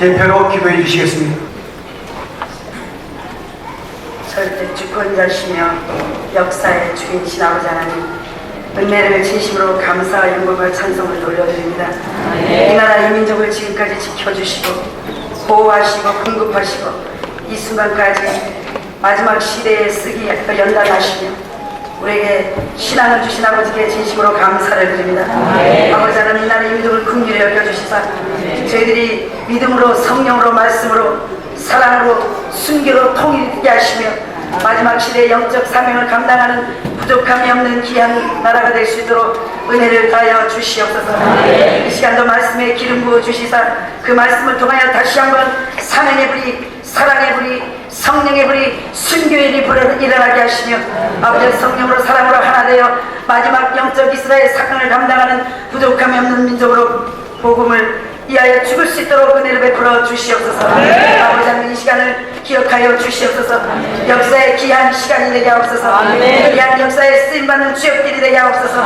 대표로 기도해 주시겠습니다. 절대 주권자시며 역사의 주인신 아버지 하나님 은혜를 진심으로 감사와 영광과 찬송을 돌려드립니다. 이 나라 이 민족을 지금까지 지켜주시고 보호하시고 공급하시고 이 순간까지 마지막 시대에 쓰기 연단하시며 우리에게 신앙을 주신 아버지께 진심으로 감사를 드립니다. 아버지 하나님 이 민족을 긍휼히 여겨주시사 저희들이 믿음으로 성령으로 말씀으로 사랑으로 순교로 통일되게 하시며 마지막 시대의 영적 사명을 감당하는 부족함이 없는 귀한 나라가 될 수 있도록 은혜를 다하여 주시옵소서. 이 시간도 말씀에 기름 부어 주시사 그 말씀을 통하여 다시 한번 사명의 불이 사랑의 불이 성령의 불이 불이 불어 일어나게 하시며 아버지 성령으로 사랑으로 하나 되어 마지막 영적 이스라엘 사건을 감당하는 부족함이 없는 민족으로 복음을 이하여 죽을 수 있도록 은혜를 베풀어 주시옵소서. 아버지 하나님 이 시간을 기억하여 주시옵소서. 역사의 귀한 시간이 되게 하옵소서. 귀한 역사에 쓰임받는 주역들이 되게 하옵소서.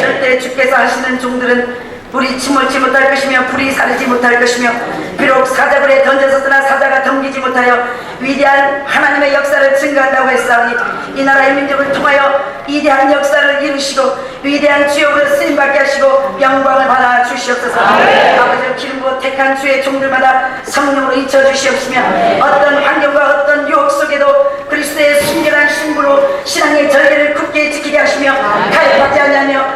절대 주께서 하시는 종들은 불이 침몰치 못할 것이며 불이 사르지 못할 것이며 비록 사자굴에 던져졌으나 사자가 덤기지 못하여 위대한 하나님의 역사를 증거한다고 했사오니 이 나라의 민족을 통하여 위대한 역사를 이루시고 위대한 주역으로 쓰임받게 하시고 영광을 받아 주시옵소서. 아버지 기름 부어 택한 주의 종들마다 성령으로 잊혀 주시옵시며 어떤 환경과 어떤 유혹 속에도 그리스도의 순결한 신부로 신앙의 절개를 굳게 지키게 하시며 가입하지 않냐며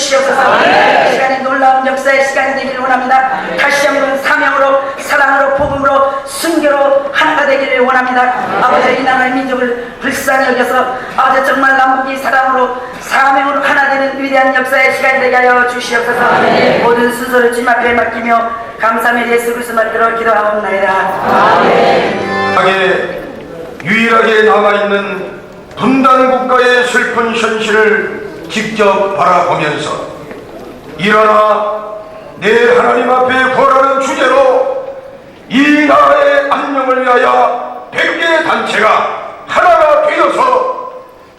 주시옵소서 이 시간이 놀라운 역사의 시간이 되기를 원합니다. 다시 한번 사명으로 사랑으로 복음으로 순교로 하나가 되기를 원합니다. 아버지 이 나라의 민족을 불쌍히 여겨서 아버지 정말 남북이 사랑으로 사명으로 하나 되는 위대한 역사의 시간이 되게 하여 주시옵소서. 모든 순서를 주님 앞에 맡기며 감사의 예수 그리스도 말대로 기도하옵나이다. 땅에 유일하게 남아있는 분단 국가의 슬픈 현실을 직접 바라보면서 일어나 내 하나님 앞에 구하라는 주제로 이 나라의 안녕을 위하여 백개 단체가 하나가 되어서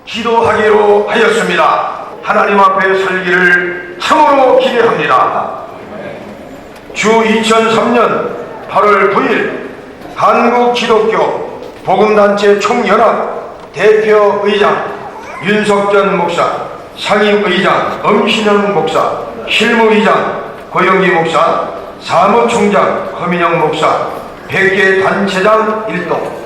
기도하기로 하였습니다. 하나님 앞에 설기를 참으로 기대합니다. 주 2003년 8월 9일 한국 기독교 복음단체 총연합 대표의장 윤석전 목사, 상임의장 엄신영 목사, 실무의장 고영기 목사, 사무총장 허민영 목사, 백개 단체장 일동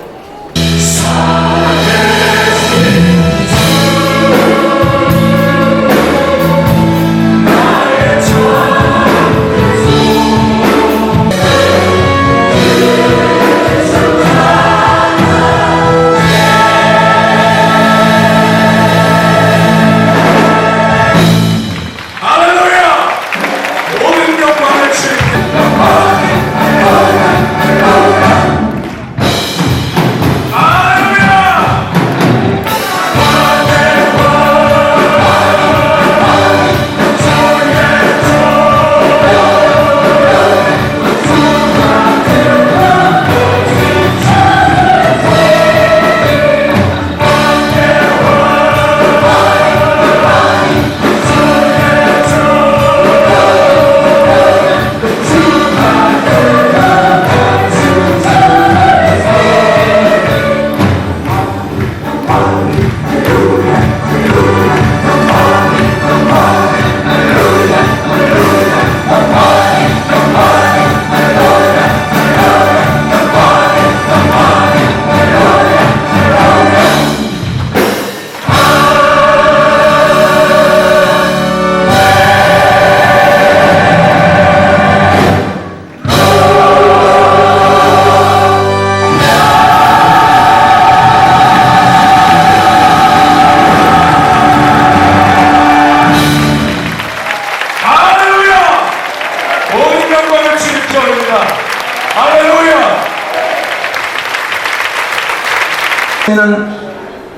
저는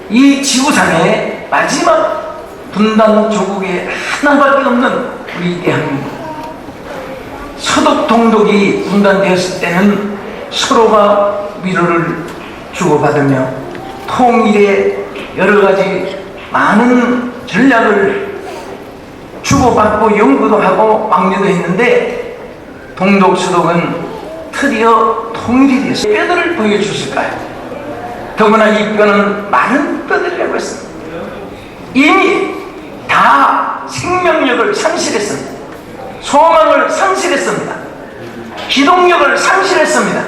이 지구상의 마지막 분단 조국의 하나밖에 없는 우리 대한민국. 서독 동독이 분단되었을 때는 서로가 위로를 주고받으며 통일의 여러 가지 많은 전략을 주고받고 연구도 하고 왕래도 했는데 동독 수독은 드디어 통일이 됐어요. 뼈들을 보여줬을까요? 더구나 이 뼈는 많은 뼈들이라고 했습니다. 이미 다 생명력을 상실했습니다. 소망을 상실했습니다. 기동력을 상실했습니다.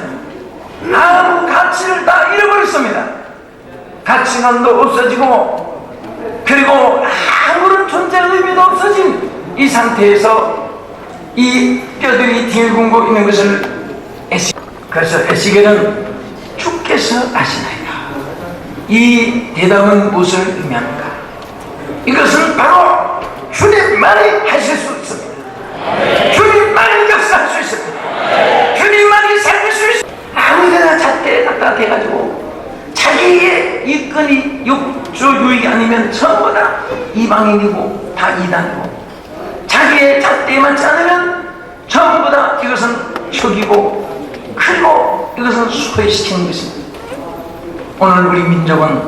아무 가치를 다 잃어버렸습니다. 가치관도 없어지고 그리고 아무런 존재 의미도 없어진 이 상태에서 이 뼈들이 뒹굴고 있는 것을 에시 그래서 에시겔은 주께서 아시나이다. 이 대답은 무엇을 의미합니까? 이것은 바로 주님만이 하실 수 있습니다. 주님만이 역사할 수 있습니다. 주님만이 살릴 수 있습니다. 아무데나 잣대에 갖다 대가지고 자기의 이권이 욕조 유익이 아니면 전부 다 이방인이고 다 이단이고 자기의 잣대에 맞지 않으면 전부 다 이것은 죽이고 그리고 이것은 소외시키는 것입니다. 오늘 우리 민족은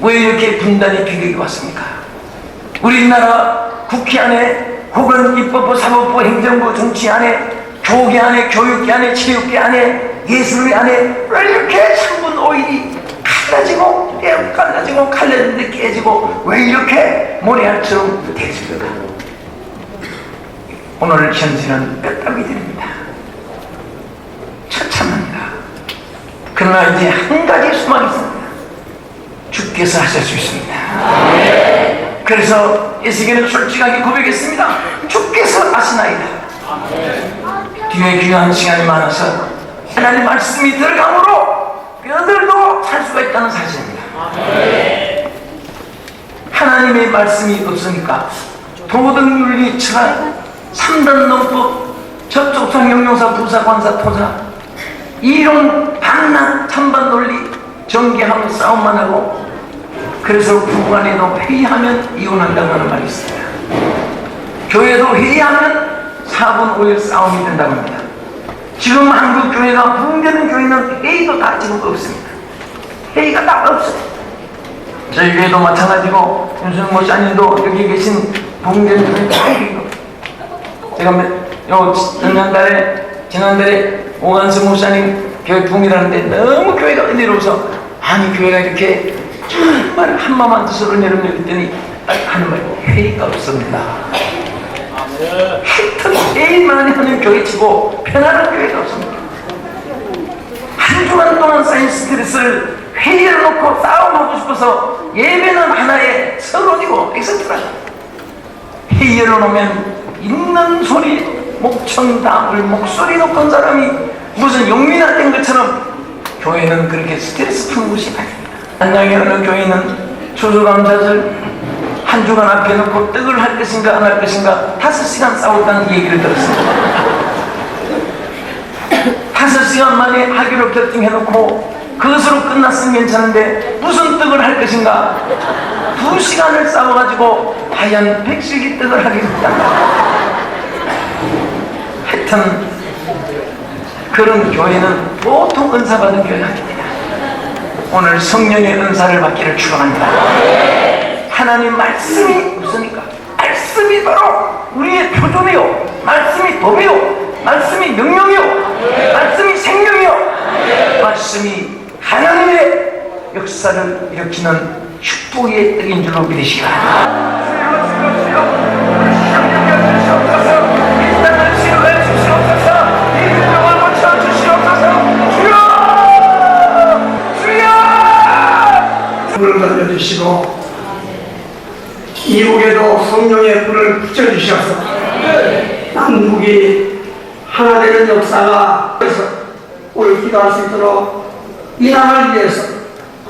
왜 이렇게 분단의 비극이 왔습니까? 우리나라 국회 안에 혹은 입법부, 사법부, 행정부, 정치 안에 교계 안에, 교육계 안에, 체육계 안에, 예술계 안에 왜 이렇게 3분 5일이 갈라지고 깨 갈라지고 갈라지는데 깨지고 왜 이렇게 모래알처럼 되질까? 오늘 현실은 뼈다귀 들입니다. 처참합니다. 그러나 이제 한 가지 수만 있습니다. 주께서 하실 수 있습니다. 그래서 에스겔은 솔직하게 고백했습니다. 주께서 아시나이다. 뒤에 귀한 시간이 많아서 하나님 말씀이 들어감으로 뼈들도 살 수가 있다는 사실입니다. 하나님의 말씀이 없으니까 도덕 윤리, 철학, 삼단론법, 접촉성, 영용사, 부사, 관사, 토사 이런 반란, 찬반 논리, 정계하고 싸움만 하고 그래서 부부간에도 회의하면 이혼한다고 하는 말이 있습니다. 교회도 회의하면 4분 5일 싸움이 된다고 합니다. 지금 한국 교회가 붕괴는 교회는 회의도 다 지금 없습니다. 회의가 다 없어요. 저희 교회도 마찬가지고 윤수영 목사님도 여기 계신 붕괴는 교회 다 회의가 없어요. 제가 몇- 요 지난달에 지난달에 오간수 목사님 교회 붕이라는데 너무 교회가 은혜로워서 아니 교회가 이렇게 정말 한마음 뜻으로 내려놓했더니 하는 말 회의가 없습니다. 하여튼 회의만 하는 교회치고 편안한 교회가 없습니다. 한 주간 동안 쌓인 스트레스를 회의를 놓고 싸움하고 싶어서 예배는 하나의 서론이고 엑센트라 회의를 놓으면 있는 소리 목청담을 목소리 높은 사람이 무슨 용민화 된 것처럼 교회는 그렇게 스트레스 푸는 곳이 아닙니다. 한양의 어느 교회는 추수감사절 한 주간 앞에 놓고 떡을 할 것인가 안 할 것인가 다섯 시간 싸웠다는 얘기를 들었습니다. 다섯 시간 만에 하기로 결정해놓고 그것으로 끝났으면 괜찮은데 무슨 떡을 할 것인가 두 시간을 싸워가지고 과연 백식이 떡을 하겠다 하여튼 그런 교회는 보통 은사 받은 교회가 아닙니다. 오늘 성령의 은사를 받기를 축원합니다. 하나님 말씀이 없으니까 말씀이 바로 우리의 표준이요. 말씀이 법이요. 말씀이 명령이요. 말씀이 생명이요. 말씀이 하나님의 역사를 일으키는 축복의 떡인 줄로 믿으시기 주시고 이북에도 성령의 불을 붙여주셔서 남북이 하나 되는 역사가 그래서 오늘 기도할 수 있도록 이 나라를 위해서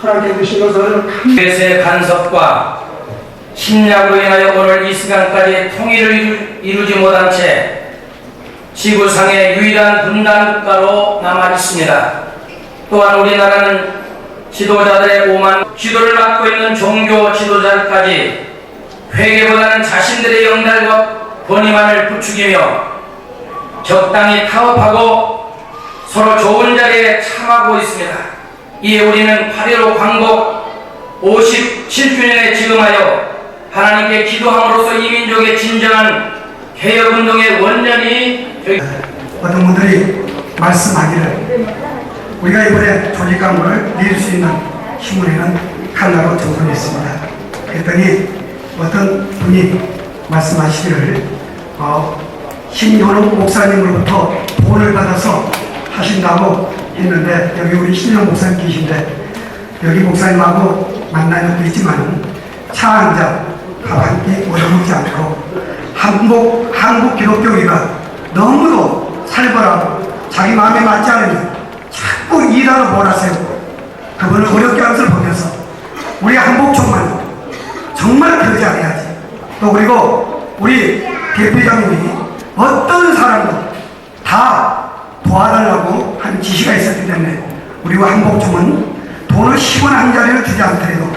허락해 주신 것을 그리스의 간섭과 침략으로 인하여 오늘 이 시간까지 통일을 이루- 이루지 못한 채 지구상의 유일한 분단 국가로 남아 있습니다. 또한 우리나라는 지도자들의 오만 지도를 맡고 있는 종교 지도자까지 회개보다는 자신들의 영달과 권위만을 부추기며 적당히 타협하고 서로 좋은 자리에 참하고 있습니다. 이에 우리는 8.15 광복 57주년에 지금하여 하나님께 기도함으로써 이 민족의 진정한 개혁운동의 원년이 되기 어떤 분들이 말씀하기를 우리가 이번에 조직강물을 낼수 있는 신문에는 칼라로 정선했습니다. 그랬더니 어떤 분이 말씀하시기를 어, 신현옥 목사님으로부터 돈을 받아서 하신다고 했는데 여기 우리 신현 목사님 계신데 여기 목사님하고 만나는 것도 있지만 차 한 잔, 밥한끼 얻어먹지 않고 한국, 한국 기독교회가 너무도 살벌하고 자기 마음에 맞지 않으면 자꾸 일하러 몰아세우고 그분을 어렵게 하는 것을 보면서 우리 한복총만 정말 그러지 않아야지. 또 그리고 우리 대표장님이 어떤 사람도 다 도와달라고 한 지시가 있었기 때문에 우리와 한복총은 돈을 10원 한 자리를 주지 않더라도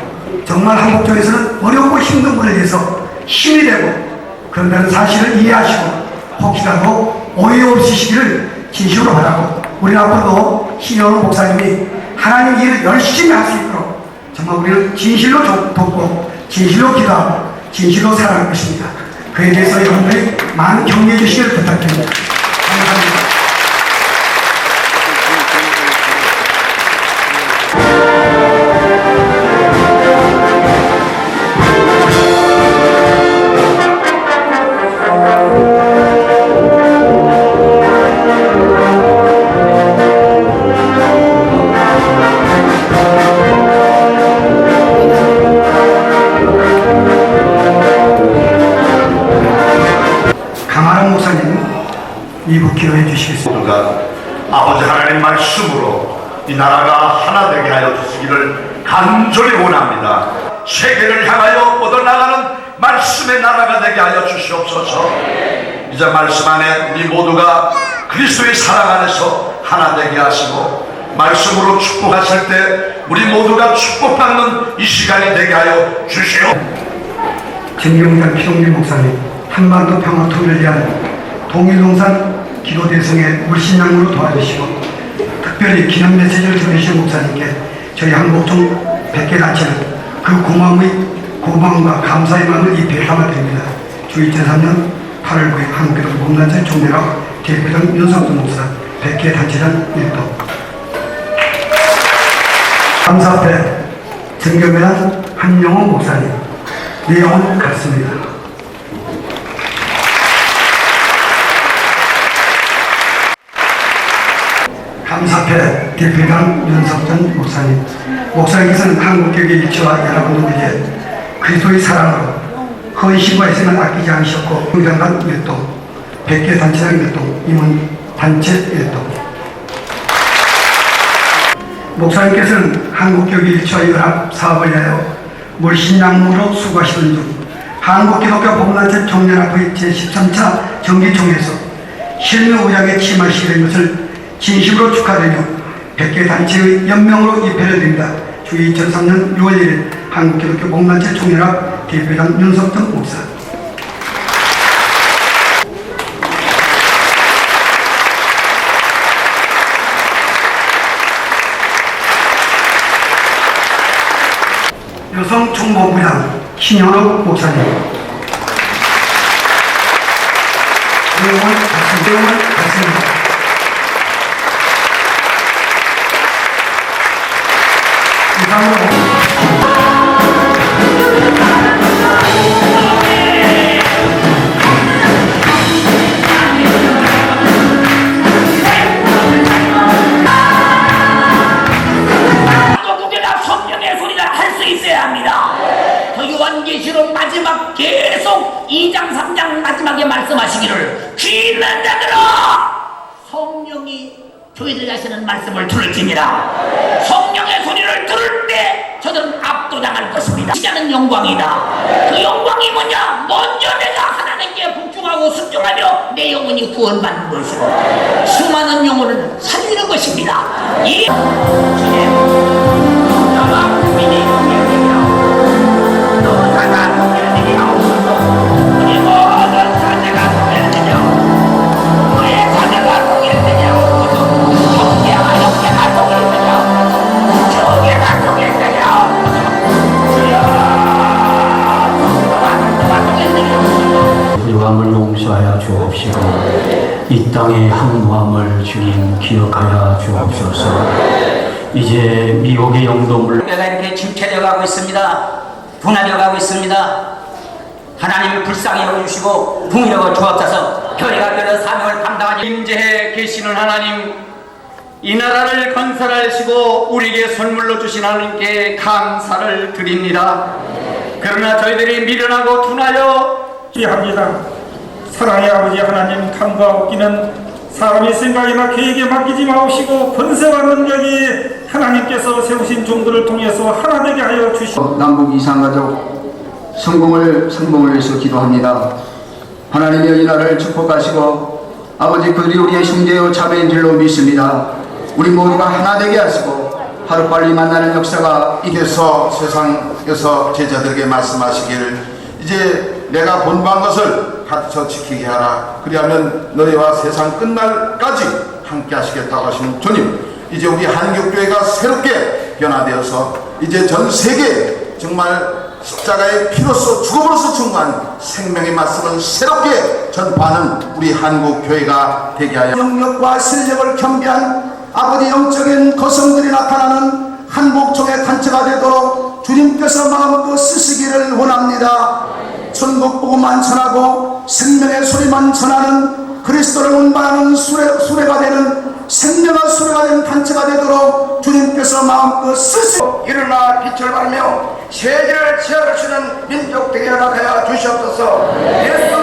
정말 한복총에서는 어렵고 힘든 분을 위해서 힘이 되고 그런다는 사실을 이해하시고 혹시라도 오해 없으시기를 진심으로 바라고 우리 앞으로도 신영훈 목사님이 하나님 일을 열심히 할 수 있도록 정말 우리를 진실로 도- 돕고 진실로 기도하고 진실로 사랑할 것입니다. 그에 대해서 여러분들이 많은 격려해 주시기를 부탁드립니다. 이 나라가 하나 되게 하여 주시기를 간절히 원합니다. 세계를 향하여 뻗어나가는 말씀의 나라가 되게 하여 주시옵소서. 이제 말씀 안에 우리 모두가 그리스도의 사랑 안에서 하나 되게 하시고 말씀으로 축복하실 때 우리 모두가 축복받는 이 시간이 되게 하여 주시옵. 정경장 피동길 목사님 한반도 평화 통일을 위한 동일농산 기도 대성의 물신양으로 도와주시고 특별히 기념 메시지를 전해주신 목사님께 저희 한국종 100개 단체는 그 고마움의 고마움과 감사의 마음을 입에 담아드립니다. 주 2003년 8월 9일 한국교도 몸단체 총회랑 대표장 윤성준 목사 100개 단체장 일도 감사패 정경회장 한영호 목사님 내용은 같습니다. 감 사패 대표장 윤석전 목사님. 목사님께서는 한국교회 일치와 여러분들에게 그리스도의 사랑으로 헌신과에서는 아끼지 않으셨고 공장간 일동, 백개 단체장 일동, 임원 단체 일동 목사님께서는 한국교회 일치와 연합 사업을 위하여 물신양무로 수고하시는 중 한국기독교 복음단체 총연합의 제13차 정기총회에서 실무의장에 취임하시게 된 것을 진심으로 축하드리며 100개 단체의 연명으로 입회를 드립니다. 주 2003년 6월 1일 한국기독교 복음단체 총연합 대표장 윤석정 목사 목사님 한국국에다 성령의 소리가 할수 있어야 합니다. 요한계시록 마지막 계속 2장 3장 마지막에 말씀하시기를 귀 있는 자들아 저희들 하시는 말씀을 들을지니라 성령의 소리를 들을 때 저들은 압도당할 것입니다. 시자는 영광이다. 그 영광이 뭐냐? 먼저 내가 하나님께 복종하고 순종하며 내 영혼이 구원받는 것이고 수많은 영혼을 살리는 것입니다. 이 너가 국민이 이 땅의 항무함을 주님 기억하여 주옵소서. 이제 미혹의 영도물 교회가 이렇게 침체되어 가고 있습니다. 분화되어 가고 있습니다. 하나님을 불쌍히 여겨주시고 풍요로 주옵소서 교회가 그런 사명을 감당하지 임재해 계시는 하나님 이 나라를 건설하시고 우리에게 선물로 주신 하나님께 감사를 드립니다. 그러나 저희들이 미련하고 둔하여 합니다. 사랑의 아버지 하나님 탐과 웃기는 사람의 생각이나 계획에 맡기지 마옵시고 권세와 능력이 하나님께서 세우신 종들을 통해서 하나 되게 하여 주시옵소서. 남북 이산가족 성공을 성공을 위해서 기도합니다. 하나님의 이 나라를 축복하시고 아버지 그들이 우리의 형제요 자매인 줄로 믿습니다. 우리 모두가 하나 되게 하시고 하루빨리 만나는 역사가 이래서 세상에서 제자들에게 말씀하시기를 이제 내가 본부한 것을 가르쳐 지키게 하라 그리하면 너희와 세상 끝날까지 함께 하시겠다고 하시는 주님 이제 우리 한국교회가 새롭게 변화되어서 이제 전 세계 정말 십자가의 피로써 죽음으로써 충만한 생명의 말씀을 새롭게 전파하는 우리 한국교회가 되게 하여 영역과 실력을 겸비한 아버지 영적인 거성들이 나타나는 한국종의 단체가 되도록 주님께서 마음껏 쓰시기를 원합니다. 천국 복음만 전하고 생명의 소리만 전하는 그리스도를 운반하는 수레, 수레가 되는 생명의 수레가 되는 단체가 되도록 주님께서 마음껏 쓰시고 일어나 빛을 발며 세계를 지어주시는 민족 되게 하여 주시옵소서. 예수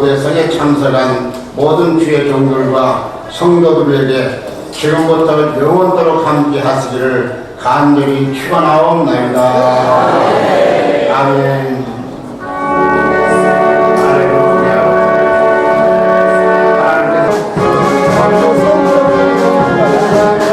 대선에 참석한 모든 주의 종들과 성도들에게 지금부터 영원토록 함께 하시기를 간절히 축원하옵나이다. 아멘.